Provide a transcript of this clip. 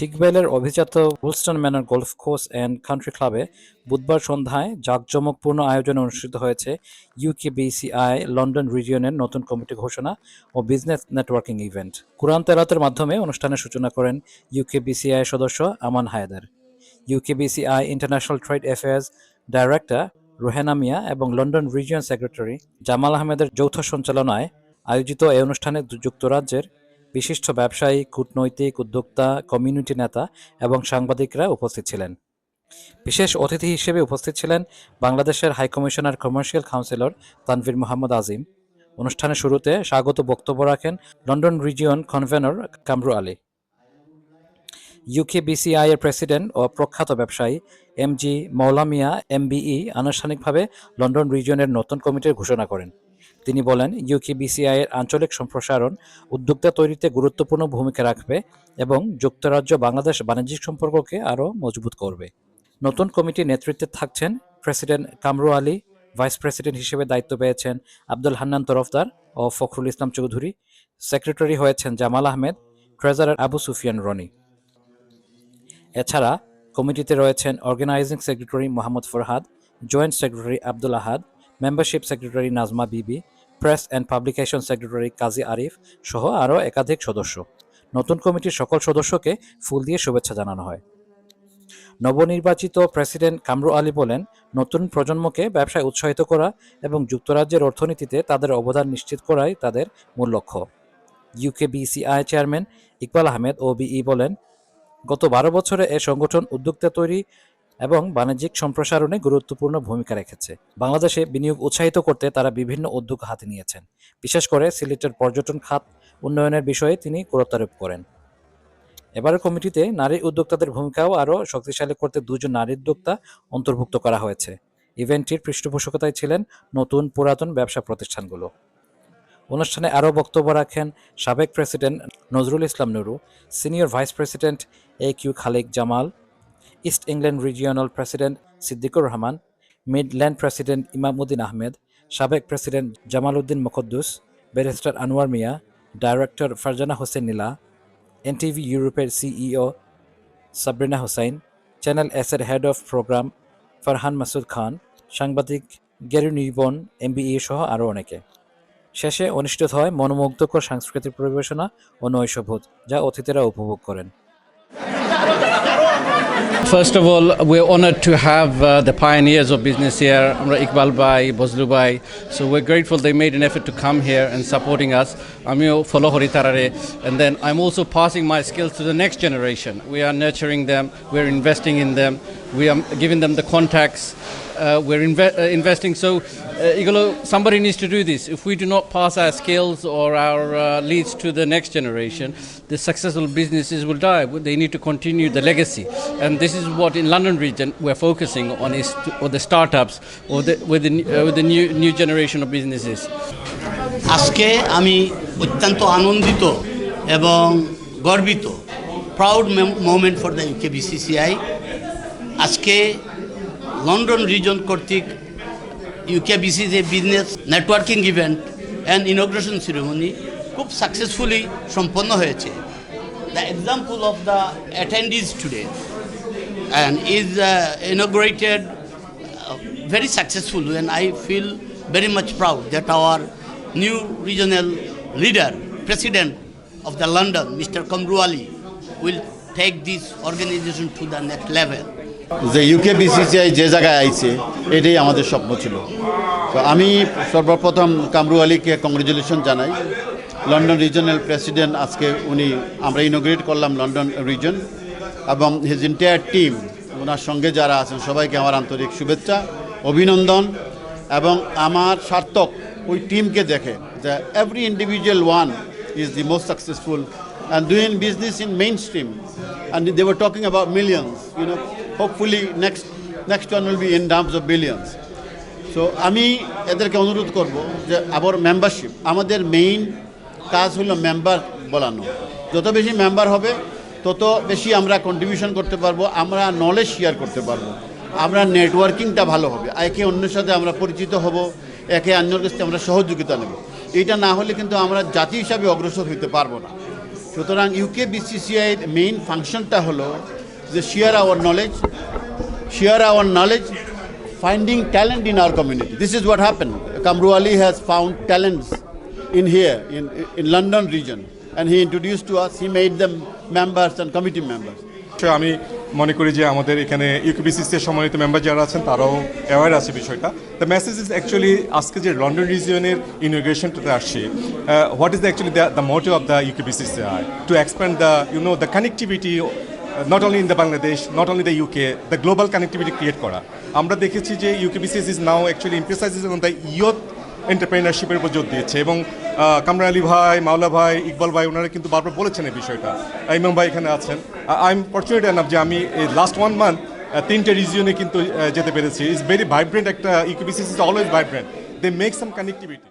শিখবেলের অভিজাত Woolston manor golf course and country ক্লাবে বুধবার সন্ধ্যায় জাঁকজমকপূর্ণ আয়োজনে অনুষ্ঠিত হয়েছে ইউকেবিসিআই লন্ডন রিজিয়নের নতুন কমিটি ঘোষণা ও বিজনেস নেটওয়ার্কিং ইভেন্ট। কুরআন তেলাতের মাধ্যমে অনুষ্ঠানের সূচনা করেন ইউকেবিসিআই সদস্য Aman Haider. UKBCI international trade affairs director Rohena Miah এবং লন্ডন রিজিয়ন সেক্রেটারি জামাল আহমেদের যৌথ সঞ্চালনায় আয়োজিত এই অনুষ্ঠানে যুক্তরাজ্যের বিশিষ্ট ব্যবসায়ী, কূটনৈতিক উদ্যোক্তা, কমিউনিটি নেতা এবং সাংবাদিকরা উপস্থিত ছিলেন। বিশেষ অতিথি হিসেবে উপস্থিত ছিলেন বাংলাদেশের high commissioner commercial counsellor Tanvir Mohammad Azim. অনুষ্ঠানের শুরুতে স্বাগত বক্তব্য রাখেন London region convenor Kamru Ali. UK UKBCI এর প্রেসিডেন্ট ও প্রখ্যাত ব্যবসায়ী এম জি মৌলামিয়া এমবিই আনুষ্ঠানিকভাবে লন্ডন রিজিয়নের নতুন কমিটির ঘোষণা করেন। তিনি বলেন ইউকেবিসিআই এর আঞ্চলিক সম্প্রসারণ উদ্যোক্তা তৈরিতে গুরুত্বপূর্ণ ভূমিকা রাখবে এবং যুক্তরাজ্য বাংলাদেশ বাণিজ্যিক সম্পর্ককে আরও মজবুত করবে। নতুন কমিটির নেতৃত্বে থাকছেন president Kamru Ali, vice president হিসেবে দায়িত্ব পেয়েছেন আব্দুল হান্নান তরফদার ও ফখরুল ইসলাম চৌধুরী। সেক্রেটারি হয়েছেন জামাল আহমেদ, ট্রেজারার আবু সুফিয়ান রনি। এছাড়া কমিটিতে রয়েছেন organising secretary Mohammad Farhad, joint secretary Abdul Ahad membership secretary Najma Bibi press and publication secretary Kazi Arif সহ আরও একাধিক সদস্য। নতুন কমিটির সকল সদস্যকে ফুল দিয়ে শুভেচ্ছা জানানো হয়। নবনির্বাচিত প্রেসিডেন্ট কামরু আলী বলেন, নতুন প্রজন্মকে ব্যবসায় উৎসাহিত করা এবং যুক্তরাজ্যের অর্থনীতিতে তাদের অবদান নিশ্চিত করাই তাদের মূল লক্ষ্য। UKBCI chairman Iqbal Ahmed O B E বলেন, গত বারো বছরে এ সংগঠন উদ্যোক্তা তৈরি এবং বাণিজ্যিক সম্প্রসারণে গুরুত্বপূর্ণ ভূমিকা রেখেছে। বাংলাদেশে বিনিয়োগ উৎসাহিত করতে তারা বিভিন্ন উদ্যোগ হাতে নিয়েছেন। বিশেষ করে সিলেটের পর্যটন খাত উন্নয়নের বিষয়ে তিনি গুরুত্বারোপ করেন। এবারের কমিটিতে নারী উদ্যোক্তাদের ভূমিকাও আরও শক্তিশালী করতে দুজন নারী উদ্যোক্তা অন্তর্ভুক্ত করা হয়েছে। ইভেন্টটির পৃষ্ঠপোষকতায় ছিলেন নতুন পুরাতন ব্যবসা প্রতিষ্ঠানগুলো। অনুষ্ঠানে আরও বক্তব্য রাখেন সাবেক president Nazrul Islam Nuru, senior vice president A Q Khalek Jamal east England regional president Siddiqur Rahman Midland president Imamuddin Ahmed সাবেক president Jamal Uddin Mukaddus barrister Anwar Miah director Farzana Hossain Nila NTV ইউরোপের CEO Sabrina Hossain channel S এর head of programme Farhan Masud Khan সাংবাদিক Gary নিবন MBE সহ আরও অনেকে। শেষে অনুষ্ঠিত হয় মনোমুগ্ধকর সাংস্কৃতিক পরিবেশনা ও নৈশভোজ, যা অতিথিরা উপভোগ করেন। First of all, we're honored to have uh, the pioneers of business here, Amra Iqbal Bhai, Bozlu. So we're grateful they made an effort to come here and supporting us. Horitarare. And then I'm also passing my skills to the next generation. We are nurturing them, we're investing in them, we are giving them the contacts, uh, we're inve- uh, investing. So, uh, Igalo, somebody needs to do this. If we do not pass our skills or our uh, leads to the next generation, the successful businesses will die. They need to continue the legacy, and this is what in London region we're focusing on is to, or the startups or the with the uh, with the new new generation of businesses. আজকে আমি অত্যন্ত আনন্দিত এবং গর্বিত proud moment for the UK BCCI আজকে London region কর্তৃক UKBCCI a business networking event and inauguration ceremony খুব successfully সম্পন্ন হয়েছে। The example of the attendees today and is inaugurated very successful and I feel very much proud that our new regional leader president of the London mister Kamru Ali will take this organisation to the next level যে UK BCCI যে জায়গায় আইছে এটাই আমাদের স্বপ্ন ছিল তো আমি সর্বপ্রথম কামরু আলীকে কংগ্রেচুলেশন জানাই লন্ডন রিজনাল প্রেসিডেন্ট আজকে উনি আমরা ইনোগ্রেট করলাম লন্ডন রিজন এবং হিজ এন্টায়ার টিম ওনার সঙ্গে যারা আছেন সবাইকে আমার আন্তরিক শুভেচ্ছা অভিনন্দন এবং আমার সার্থক ওই টিমকে দেখে যে every individual one is the most successful and doing business in mainstream. And they were talking about millions. You know, hopefully next next one will be in terms of billions. So আমি এদেরকে অনুরোধ করব যে আবার membership আমাদের main কাজ হলো member বলানো। যত বেশি মেম্বার হবে, তত বেশি আমরা কন্ট্রিবিউশন করতে পারব, আমরা নলেজ শেয়ার করতে পারব। আমরা নেটওয়ার্কিংটা ভালো হবে। একে অন্যের সাথে আমরা পরিচিত হব, একে অন্যের কাছ থেকে আমরা সহযোগিতা নেব। এইটা না হলে কিন্তু আমরা জাতি হিসাবে অগ্রসর হইতে পারব না। সুতরাং ইউকে বিসিসিআই মেইন ফাংশনটা হলো যে share our knowledge share our knowledge finding talent in our community this is what happen Kamru Ali has found talents in here in in London region and he introduce to us he made the members and committee members আমি মনে করি যে আমাদের এখানে ইউকেবিসিসির সমন্বিত member যারা আছেন, তারাও অ্যাওয়ার আছে বিষয়টা। দ্য মেসেজ ইজ অ্যাকচুয়ালি আজকে যে লন্ডন রিজিয়নের ইনোগ্রেশনটাতে আসছে what is the actually the the motive of the UKBCCI to expand the you know the connectivity not only in the Bangladesh not only the UK the global connectivity create করা। আমরা দেখেছি যে UKBCCI is now actually emphasises on the youth এন্টারপ্রেনারশিপের উপর জোর দিয়েছে এবং কামরা আলী ভাই, মাওলা ভাই, ইকবাল ভাই, ওনারা কিন্তু বারবার বলেছেন এই বিষয়টা। ইমাম ভাই এখানে আছেন। আই এম ফর্চুনেট যে আমি লাস্ট ওয়ান মান্থ তিনটে রিজিয়নে কিন্তু যেতে পেরেছি। ইজ ভেরি ভাইব্রেন্ট একটা UKBCCI is always vibrant they make some connectivity